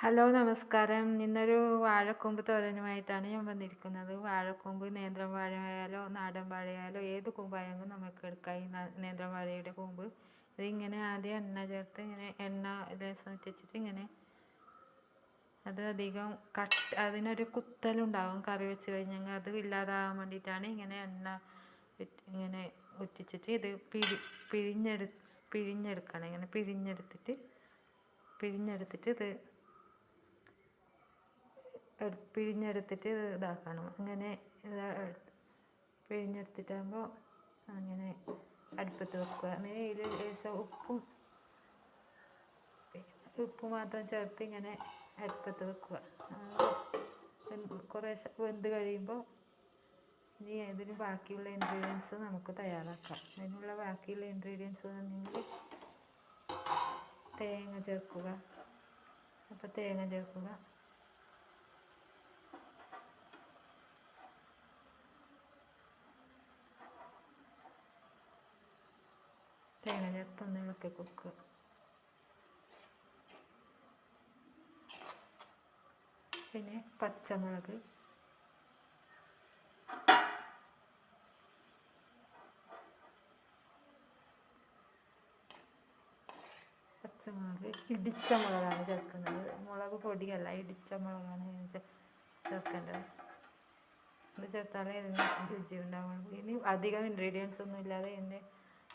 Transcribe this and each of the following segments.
Hello നമസ്കാരം. ഇന്നൊരു വാഴക്കൊമ്പ് തോരനുമായിട്ടാണ് ഞാൻ വന്നിരിക്കുന്നത്. വാഴക്കൊമ്പ് നേന്ത്രം വാഴയായാലോ നാടൻ വാഴയായാലോ ഏത് കൊമ്പായാലും നമുക്ക് എടുക്കാം. ഈ നേന്ത്രം വാഴയുടെ കൊമ്പ്. ഇതിങ്ങനെ ആദ്യം എണ്ണ ചേർത്ത് ഇങ്ങനെ എണ്ണ രസം വെച്ചിട്ട് ഇങ്ങനെ അത് അധികം കട്ട് അതിനൊരു കുത്തലുണ്ടാകും കറി വെച്ച് കഴിഞ്ഞെങ്കിൽ അത് ഇല്ലാതാകാൻ വേണ്ടിയിട്ടാണ് ഇങ്ങനെ എണ്ണ ഇങ്ങനെ ഒറ്റിച്ചിട്ട് ഇത് പിരി പിഴിഞ്ഞെടു പിഴിഞ്ഞെടുക്കണം ഇങ്ങനെ പിഴിഞ്ഞെടുത്തിട്ട് പിഴിഞ്ഞെടുത്തിട്ട് ഇത് പിഴിഞ്ഞെടുത്തിട്ട് ഇത് ഇതാക്കണം. അങ്ങനെ പിഴിഞ്ഞെടുത്തിട്ടാകുമ്പോൾ അങ്ങനെ അടുപ്പത്ത് വെക്കുക. അങ്ങനെ ഇതിൽ ലേശം ഉപ്പും ഉപ്പ് മാത്രം ചേർത്ത് ഇങ്ങനെ അടുപ്പത്ത് വെക്കുക. കുറേ വെന്ത് കഴിയുമ്പോൾ ഇനി ഇതിന് ബാക്കിയുള്ള ഇൻഗ്രീഡിയൻസ് നമുക്ക് തയ്യാറാക്കാം. അതിനുള്ള ബാക്കിയുള്ള ഇൻഗ്രീഡിയൻസ് എന്നെങ്കിൽ തേങ്ങ ചേർക്കുക. അപ്പോൾ തേങ്ങ ചേർക്കുക. തേങ്ങ ചേർത്ത് ഒന്ന് പിന്നെ പച്ചമുളക്. പച്ചമുളക്. ഇടിച്ച മുളകാണ് ചേർക്കുന്നത്. മുളക് പൊടിയല്ല ഇടിച്ച മുളകാണ് ചേർക്കേണ്ടത്. ഇത് ചേർത്താലേ ഇതിന് രുചി ഉണ്ടാവുള്ളൂ. ഇനി അധികം ഇൻഗ്രീഡിയൻസ് ഒന്നും ഇല്ലാതെ ഇതിന്റെ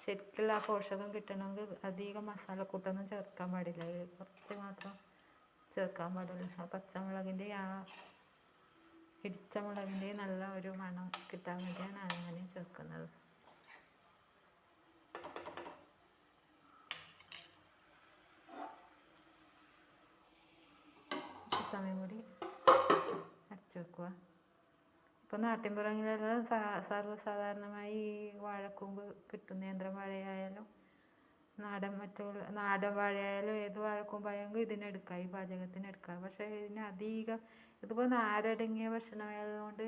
ശരിക്കുള്ള ആ പോഷകം കിട്ടണമെങ്കിൽ അധികം മസാലക്കൂട്ടൊന്നും ചേർക്കാൻ പാടില്ല. കുറച്ച് മാത്രം ചേർക്കാൻ പാടുള്ളൂ. ആ പച്ചമുളകിന്റെ ആ ഇടിച്ച മുളകിന്റെ നല്ല ഒരു മണം കിട്ടാൻ വേണ്ടിയാണ് അങ്ങനെ ചേർക്കുന്നത്. സമയം കൂടി അടച്ചു വെക്കുക ഇപ്പോൾ നാട്ടിൻപുറങ്ങളിലെല്ലാം സർവസാധാരണമായി ഈ വാഴക്കൂമ്പ് കിട്ടുന്ന നേന്ത്രം വാഴയായാലും നാടൻ മറ്റുള്ള നാടൻ വാഴയായാലും ഏത് വാഴക്കൂമ്പായെങ്കിലും ഇതിനെടുക്കാം ഈ പാചകത്തിന് എടുക്കാം. പക്ഷേ ഇതിന് അധികം ഇതിപ്പോൾ നാരടങ്ങിയ ഭക്ഷണമായതുകൊണ്ട്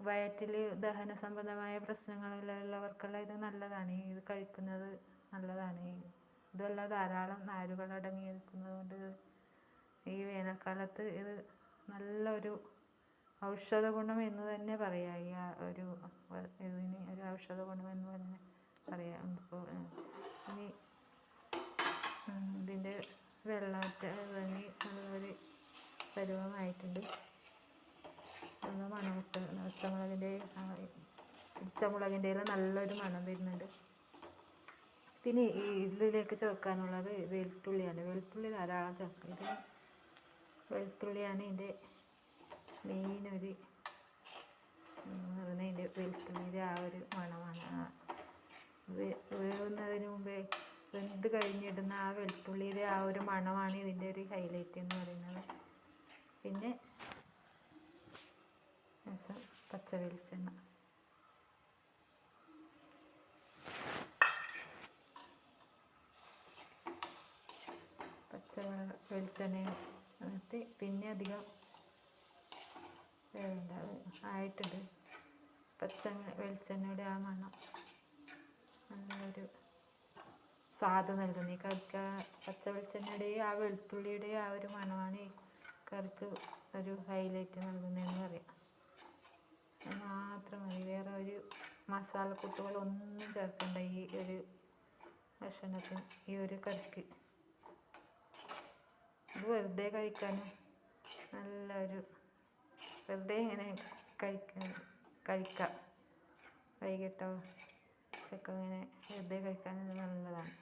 വയറ്റിൽ ദഹന സംബന്ധമായ പ്രശ്നങ്ങളുള്ളവർക്കെല്ലാം ഇത് നല്ലതാണ്. ഇത് കഴിക്കുന്നത് നല്ലതാണ്. ഇതെല്ലാം ധാരാളം നാരുകൾ അടങ്ങിയിരിക്കുന്നത് കൊണ്ട് ഈ വേനൽക്കാലത്ത് ഇത് നല്ലൊരു ഔഷധ ഗുണം എന്ന് തന്നെ പറയാം ഈ ഒരു ഇതിന് ഒരു ഔഷധ ഗുണം എന്ന് തന്നെ പറയാം. ഇപ്പോൾ ഇനി ഇതിന്റെ വെള്ളമൊക്കെ ഇറങ്ങി നല്ലൊരു പരുവമായിട്ടുണ്ട്. നല്ല മണമൊക്കെ പച്ചമുളകിന്റെ പച്ചമുളകിന്റെ നല്ലൊരു മണം വരുന്നുണ്ട്. പിന്നെ ഈ ഇതിലേക്ക് ചേർക്കാനുള്ളത് വെളുത്തുള്ളിയാണ്. വെളുത്തുള്ളി ധാരാളം ചേർക്കുക ഇത് വെളുത്തുള്ളിയാണ് ഇതിന്റെ മെയിൻ ഒരു പറയുന്നതിന്റെ വെളുത്തുള്ളിയുടെ ആ ഒരു മണമാണ്. വേവുന്നതിന് മുമ്പേ വെന്ത് കഴിഞ്ഞിടുന്ന ആ വെളുത്തുള്ളിയുടെ ആ ഒരു മണമാണ് ഇതിന്റെ ഒരു ഹൈലൈറ്റ് എന്ന് പറയുന്നത്. പിന്നെ രസം പച്ച വെളിച്ചെണ്ണ. പച്ച വെളിച്ചെണ്ണ. എന്നിട്ട് പിന്നെ അധികം വേണ്ട ആയിട്ടുണ്ട്. പച്ച വെളിച്ചെണ്ണയുടെ ആ മണം. നല്ലൊരു സ്വാദ് നൽകുന്നു. ഈ കറിക്ക് പച്ച വെളിച്ചെണ്ണയുടെയും ആ വെളുത്തുള്ളിയുടെയും ആ ഒരു മണമാണ് ഈ കറിക്ക് ഒരു ഹൈലൈറ്റ് നൽകുന്നതെന്ന് പറയാം. അത് മാത്രം മതി. വേറെ ഒരു മസാലക്കൂട്ടുകളൊന്നും ചേർക്കണ്ട ഈ ഒരു ഭക്ഷണത്തിന് ഈ ഒരു കറിക്ക് ഇത് വെറുതെ കഴിക്കാനും നല്ലൊരു വെറുതെ ഇങ്ങനെ കഴിക്കാൻ കഴിക്കാം. വൈകിട്ടോ ഉച്ചയ്ക്ക് ഇങ്ങനെ വെറുതെ കഴിക്കാൻ നല്ലതാണ്.